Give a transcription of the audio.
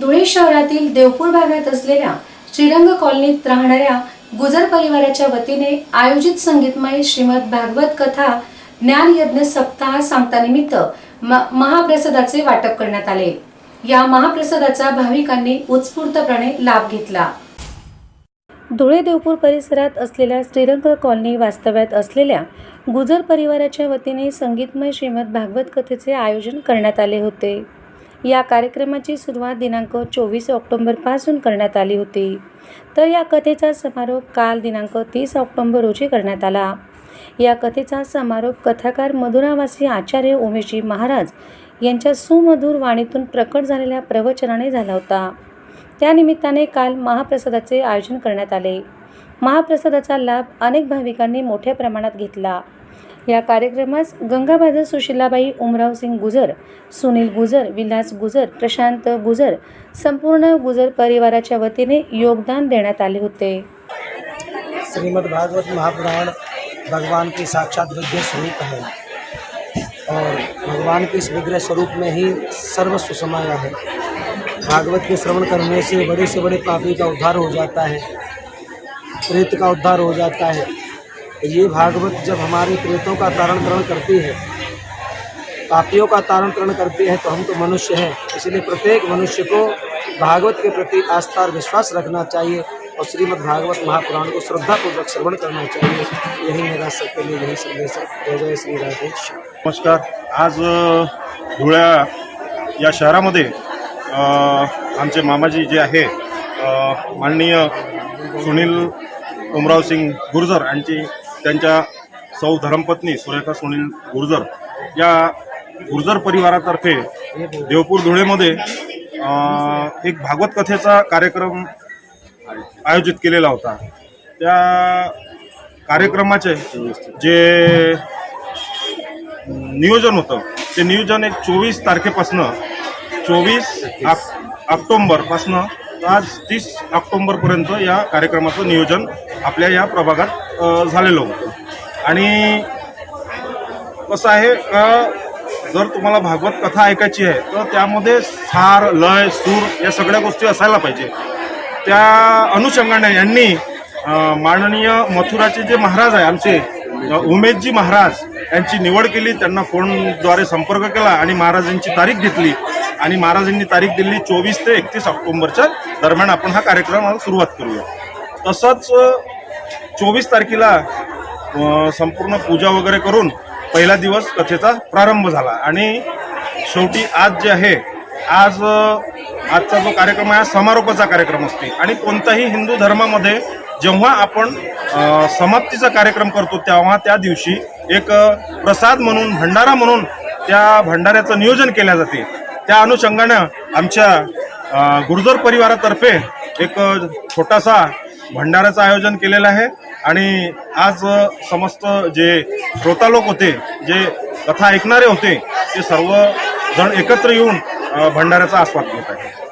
धुळे शहरातील देवपूर भागात असलेल्या श्रीरंग कॉलनीत राहणाऱ्या गुजर परिवाराच्या वतीने आयोजित संगीतमय श्रीमद भागवत कथा ज्ञान यज्ञ सप्ताह सांगतानिमित्त म- महाप्रसादाचे वाटप करण्यात आले. या महाप्रसादाचा भाविकांनी उत्स्फूर्तपणे लाभ घेतला. धुळे देवपूर परिसरात असलेल्या श्रीरंग कॉलनी वास्तव्यात असलेल्या गुजर परिवाराच्या वतीने संगीतमय श्रीमद भागवत कथेचे आयोजन करण्यात आले होते. या कार्यक्रमाची सुरुवात दिनांक चोवीस ऑक्टोंबरपासून करण्यात आली होती. तर या कथेचा समारोप काल दिनांक तीस ऑक्टोंबर रोजी करण्यात आला. या कथेचा समारोप कथाकार मधुरावासी आचार्य उमेशजी महाराज यांच्या सुमधुर वाणीतून प्रकट झालेल्या प्रवचनाने झाला होता. त्यानिमित्ताने काल महाप्रसादाचे आयोजन करण्यात आले. महाप्रसादाचा लाभ अनेक भाविकांनी मोठ्या प्रमाणात घेतला. या कार्यक्रमास गंगाबादर सुशिलाबाई उमरावसिंग गुजर सुनील गुजर विलास गुजर प्रशांत गुजर संपूर्ण गुजर परिवाराच्या वतीने योगदान देण्यात आले होते. श्रीमद् भागवत महापुराण भगवान की साक्षात विग्रह स्वरूप है. और भगवान के इस विग्रह स्वरूप में ही सर्वस्व समाया है। भागवत के श्रवण करने से बड़े से बड़े पापी का उद्धार हो जाता है। प्रेत का उद्धार हो जाता है। ये भागवत जब हमारे प्रेतों का तारण करण करती है पापियों का तारण करण करती है तो हम तो मनुष्य हैं। इसलिए प्रत्येक मनुष्य को भागवत के प्रति आस्था और विश्वास रखना चाहिए और श्रीमद् भागवत महापुराण को श्रद्धापूर्वक श्रवण करना चाहिए। यही मेरा सबके लिए यही संदेश है। जय जय श्री राधे श्याम। नमस्कार। आज धुळ्या या अ, आमचे मामाजी जे अ, माननीय सुनील उमराव सिंग गुर्जर यांची त्यांच्या सौ धर्मपत्नी सुरेखा सुनील गुर्जर या गुर्जर परिवारातर्फे देवपूर धुळेमध्ये एक भागवत कथेचा कार्यक्रम आयोजित केलेला होता. त्या कार्यक्रमाचे जे नियोजन होतं ते नियोजन एक चोवीस तारखेपासनं चोवीस ऑक्टोंबरपासनं आज तीस ऑक्टोंबरपर्यंत या कार्यक्रमाचं नियोजन आपल्या या प्रभागात झालेलं होतं. आणि कसं आहे का जर तुम्हाला भागवत कथा ऐकायची आहे तर त्यामध्ये सार लय सूर या सगळ्या गोष्टी असायला पाहिजे. त्या अनुषंगाने यांनी माननीय मथुराचे जे महाराज आहे आमचे उमेशजी महाराज यांची निवड केली त्यांना फोनद्वारे संपर्क केला आणि महाराजांची तारीख घेतली. आणि महाराजांनी तारीख दिली चोवीस ते एकतीस ऑक्टोबरच्या दरम्यान आपण हा कार्यक्रमाला सुरुवात करूया. तसंच चोवीस तारखेला संपूर्ण पूजा वगैरे करून पहिला दिवस कथेचा प्रारंभ झाला. आणि शेवटी आज जे आहे आज आजचा जो कार्यक्रम आहे हा समारोपाचा कार्यक्रम असते. आणि कोणत्याही हिंदू धर्मामध्ये जेव्हा आपण समाप्तीचा कार्यक्रम करतो तेव्हा त्या दिवशी एक प्रसाद म्हणून भंडारा म्हणून त्या भंडाऱ्याचं नियोजन केल्या जाते. त्या अनुषंगानं आमच्या गुर्जर परिवारातर्फे एक छोटासा भंडाऱ्याचं आयोजन केलेलं आहे आणि आज समस्त जे श्रोता लोक होते जे कथा ऐकणारे होते ते सर्व जण एकत्र येऊन भंडाऱ्याचा आस्वाद घेत आहेत.